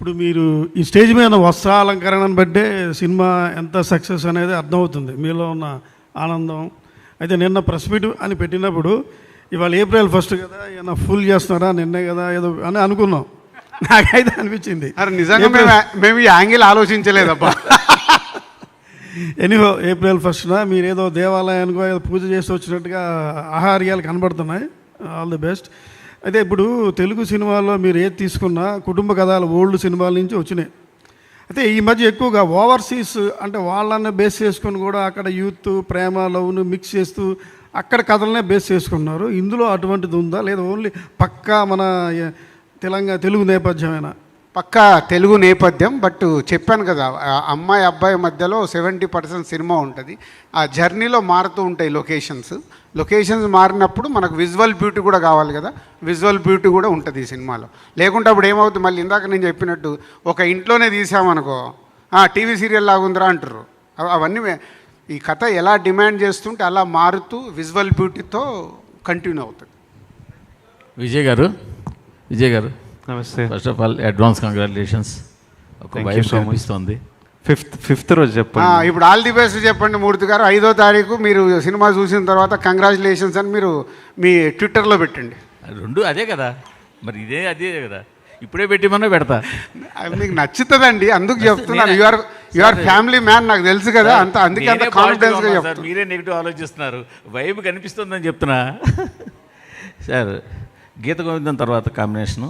ఇప్పుడు మీరు ఈ స్టేజ్ మీద వస్త్ర అలంకరణను బట్టే సినిమా ఎంత సక్సెస్ అనేది అర్థమవుతుంది మీలో ఉన్న ఆనందం అయితే నిన్న ప్రెస్ మీట్ అని పెట్టినప్పుడు ఇవాళ ఏప్రిల్ ఫస్ట్ కదా ఏమైనా ఫుల్ చేస్తున్నారా నిన్నే కదా ఏదో అని అనుకున్నాం నాకైతే అనిపించింది అరే నిజంగా మేము మేము ఈ యాంగిల్ ఆలోచించలేదబ్బా ఎనీహో ఏప్రిల్ ఫస్ట్న మీరు ఏదో దేవాలయానికో ఏదో పూజ చేసి వచ్చినట్టుగా ఆహార్యాలు కనబడుతున్నాయి ఆల్ ది బెస్ట్ అయితే ఇప్పుడు తెలుగు సినిమాల్లో మీరు ఏది తీసుకున్నా కుటుంబ కథలు ఓల్డ్ సినిమాల నుంచి వచ్చినాయి అయితే ఈ మధ్య ఎక్కువగా ఓవర్సీస్ అంటే వాళ్ళనే బేస్ చేసుకొని కూడా అక్కడ యూత్ ప్రేమ లవ్ను మిక్స్ చేస్తూ అక్కడ కథలనే బేస్ చేసుకున్నారు ఇందులో అటువంటిది ఉందా లేదా ఓన్లీ పక్కా మన తెలంగాణ తెలుగు నేపథ్యమేనా పక్కా తెలుగు నేపథ్యం బట్ చెప్పాను కదా అమ్మాయి అబ్బాయి మధ్యలో సెవెంటీ పర్సెంట్ సినిమా ఉంటుంది ఆ జర్నీలో మారుతూ ఉంటాయి లొకేషన్స్ లొకేషన్స్ మారినప్పుడు మనకు విజువల్ బ్యూటీ కూడా కావాలి కదా విజువల్ బ్యూటీ కూడా ఉంటుంది ఈ సినిమాలో లేకుంటే అప్పుడు ఏమవుతుంది మళ్ళీ ఇందాక నేను చెప్పినట్టు ఒక ఇంట్లోనే తీసామనుకో టీవీ సీరియల్ లాగుందిరా అంటారు అవన్నీ ఈ కథ ఎలా డిమాండ్ చేస్తుంటే అలా మారుతూ విజువల్ బ్యూటీతో కంటిన్యూ అవుతుంది విజయ్ గారు విజయ్ గారు నమస్తే first of all advance congratulations ఒక వైఫ్ ఇస్తుంది ఫిఫ్త్ ఫిఫ్త్ రోజు చెప్పండి ఇప్పుడు ఆల్ ది బెస్ట్ చెప్పండి మూర్తి గారు ఐదో తారీఖు మీరు సినిమా చూసిన తర్వాత కంగ్రాచులేషన్స్ అని మీరు మీ ట్విట్టర్లో పెట్టండి రెండు అదే కదా మరి ఇదే అదే కదా ఇప్పుడే పెట్టిమన్నా పెడతా మీకు నచ్చుతుందండి అందుకు చెప్తున్నాను you are you are family man నాకు తెలుసు కదా అంత అందుకే అంత కాన్ఫిడెన్స్ మీరే నెగిటివ్ ఆలోచిస్తున్నారు వైబ్ కనిపిస్తుందని చెప్తున్నా సార్ గీత గోవిందం తర్వాత కాంబినేషను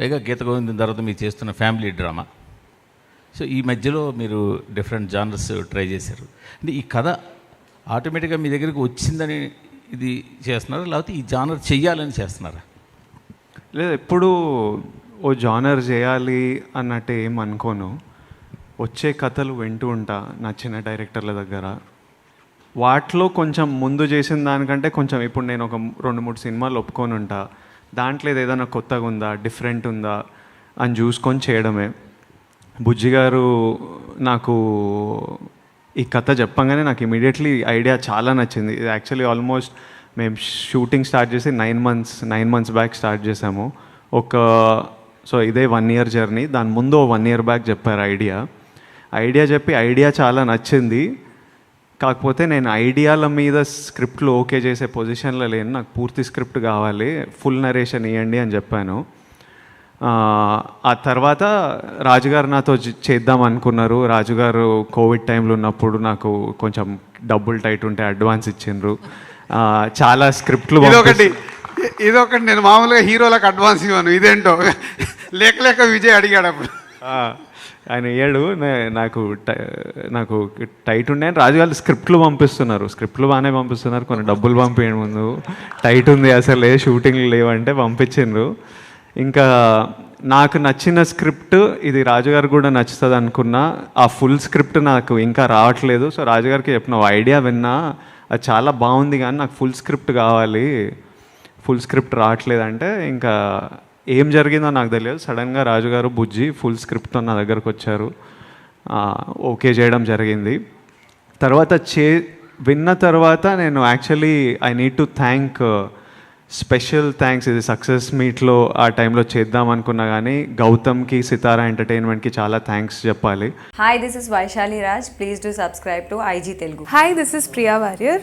పైగా గీత గోవిందం తర్వాత మీరు చేస్తున్న ఫ్యామిలీ డ్రామా సో ఈ మధ్యలో మీరు డిఫరెంట్ జానర్స్ ట్రై చేశారు అంటే ఈ కథ ఆటోమేటిక్గా మీ దగ్గరికి వచ్చిందని ఇది చేస్తున్నారా లేకపోతే ఈ జానర్ చెయ్యాలని చేస్తున్నారా లేదు ఎప్పుడు ఓ జానర్ చేయాలి అన్నట్టు ఏం అనుకోను వచ్చే కథలు వింటూ ఉంటా నచ్చిన డైరెక్టర్ల దగ్గర వాటిలో కొంచెం ముందు చేసిన దానికంటే కొంచెం ఇప్పుడు నేను ఒక రెండు మూడు సినిమాలు ఒప్పుకొని ఉంటా దాంట్లో ఏదైనా కొత్తగా ఉందా డిఫరెంట్ ఉందా అని చూసుకొని చేయడమే బుజ్జి గారు నాకు ఈ కథ చెప్పంగానే నాకు ఇమీడియట్లీ ఐడియా చాలా నచ్చింది ఇది యాక్చువల్లీ ఆల్మోస్ట్ మేము షూటింగ్ స్టార్ట్ చేసి nine months nine months back start చేసాము ఒక సో ఇదే వన్ ఇయర్ జర్నీ దాని ముందు వన్ ఇయర్ బ్యాక్ చెప్పారు ఐడియా ఐడియా చెప్పి ఐడియా చాలా నచ్చింది కాకపోతే నేను ఐడియాల మీద స్క్రిప్ట్లు ఓకే చేసే పొజిషన్లో లేను నాకు పూర్తి స్క్రిప్ట్ కావాలి ఫుల్ నరేషన్ ఇవ్వండి అని చెప్పాను ఆ తర్వాత రాజుగారు నాతో చేద్దాం అనుకున్నారు రాజుగారు కోవిడ్ టైంలో ఉన్నప్పుడు నాకు కొంచెం డబ్బులు టైట్ ఉంటే అడ్వాన్స్ ఇచ్చిండ్రు చాలా స్క్రిప్ట్లు ఒకటి ఇదొకటి నేను మామూలుగా హీరోలకు అడ్వాన్స్ ఇవ్వను ఇదేంటో లేక లేక విజయ్ అడిగాడు అప్పుడు ఆయన ఏడు నాకు నాకు టైట్ ఉండే రాజు గారు స్క్రిప్ట్లు పంపిస్తున్నారు స్క్రిప్ట్లు బాగానే పంపిస్తున్నారు కొన్ని డబ్బులు పంపించడం ముందు టైట్ ఉంది అసలు షూటింగ్లు లేవంటే పంపించిండ్రు ఇంకా నాకు నచ్చిన స్క్రిప్ట్ ఇది రాజుగారు కూడా నచ్చుతుంది అనుకున్నా ఆ ఫుల్ స్క్రిప్ట్ నాకు ఇంకా రావట్లేదు సో రాజుగారికి చెప్పిన ఐడియా విన్నా అది చాలా బాగుంది కానీ నాకు ఫుల్ స్క్రిప్ట్ కావాలి ఫుల్ స్క్రిప్ట్ రావట్లేదంటే ఇంకా ఏం జరిగిందో నాకు తెలియదు సడన్గా రాజుగారు బుజ్జి ఫుల్ స్క్రిప్ట్తో నా దగ్గరకు వచ్చారు ఓకే చేయడం జరిగింది తర్వాత చే విన్న తర్వాత నేను actually I need to thank special thanks ఇది సక్సెస్ మీట్లో ఆ టైంలో చేద్దాం అనుకున్నా కానీ గౌతమ్కి సితారా ఎంటర్టైన్మెంట్కి చాలా థ్యాంక్స్ చెప్పాలి hi this is Vaishali Raj please do subscribe to IG Telugu hi this is Priya Warrier